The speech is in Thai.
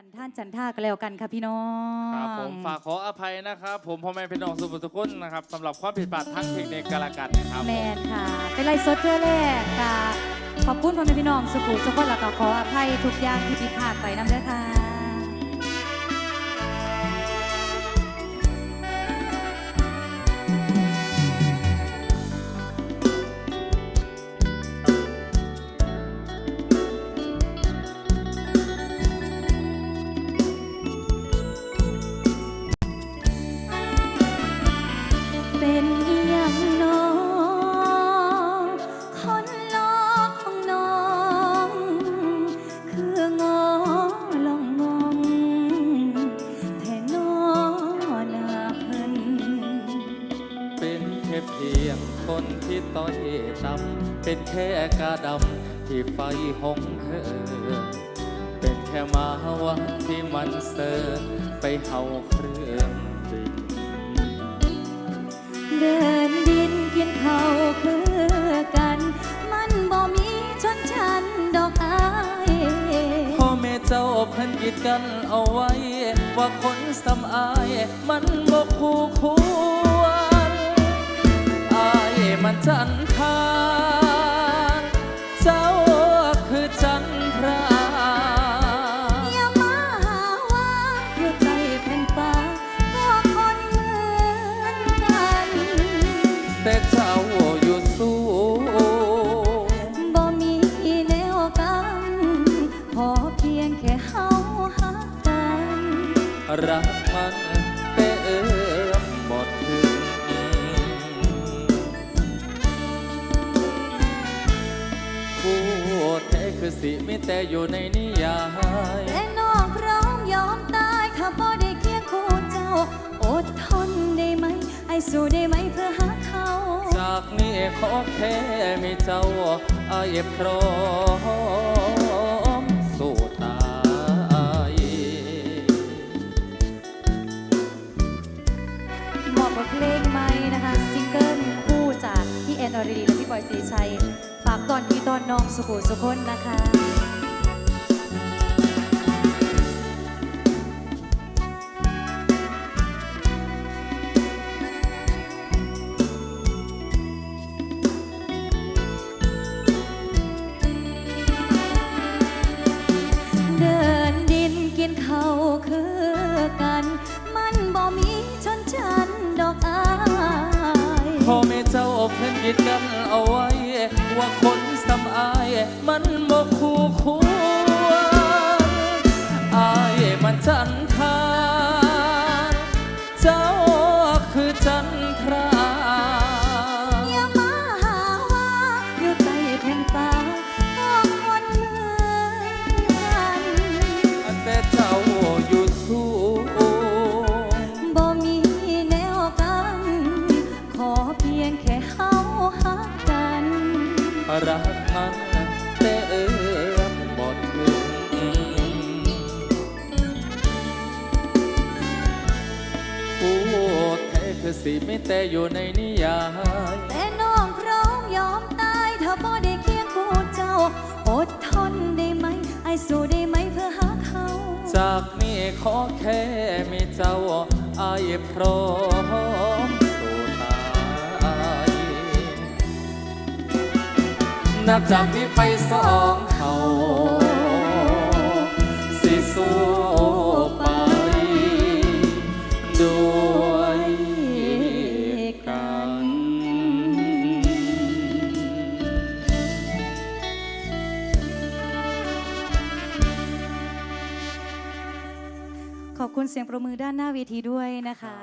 จันท่านจันท่าก็แล้วกันค่ะพี่น้องครับผมฝากขออภัยนะครับ ผมพ่อแม่พี่น้องสุภุทุกคนนะครับสำหรับความผิดพลาดทางเทคนิคกาลกันนะครับแมนค่ะ เป็นไรสดเพื่อแรกค่ะขอบคุณพ่อแม่พี่น้องสุขุสุขคนแล้วก็ขออภัยทุกอย่างที่ผิดพลาดไปน้ำเด้อค่ะ เป็นแค่เพียงคนที่ต้อยต่ำเป็นแค่กาดำที่ไฟหงเธอเป็นแค่มาวันที่มันเสิร์ไปเฮาเครื่องบินเดินดินกินเขาวคือกัน มันบ่มีชนชั้นดอกอายพ่อแม่เจ้าเพิ่นกีดกันเอาไว้ ว่าคนสำอาย มันบ่คู่ควรอายมัน จันทานเจ้าคือจันทราอย่ามาหาว่าอยู่ใกล้แผ่นฟ้าก็คนเหมือนกัน แต่เจ้าอยู่สูงบ่มีแนวกันพอเพียงแค่เฮาหักกัน รักมัน คือสิมีแต่อยู่ในนิยายแต่น้องพร้อมยอมตายถ้าบ่ได้เคียงคู่เจ้า อดทนได้ไหม ไอ้สู้ได้ไหมเพื่อหาเขา จากนี้ขอแค่มีเจ้าอายพร้อมสู้ตายเหมาะกับเพลงใหม่นะคะซิงเกิลคู่จากพี่แอนอรดีและพี่บอยสีชัยฝาก ตอนพี่ตอนน้องสุขุสุคนนะคะ เพิ่นยึดกันเอาไว้ ว่าคนสำอาย มันบ่คู่ควร รักมันแต่เอื้อมบ่ถึงผู้แท้คือสิไม่แต่อยู่ในนิยาย แต่น้องพร้อมยอมตายถ้าบ่ได้เคียงคู่เจ้า อดทนได้ไหม ไอ้สู้ได้ไหมเพื่อหาเขา จากนี้ขอแค่มีเจ้าไอพร้อม นับจากนี้ไปสองเขาสิสู้ไปด้วยกัน ขอบคุณเสียงประมือด้านหน้าเวทีด้วยนะคะ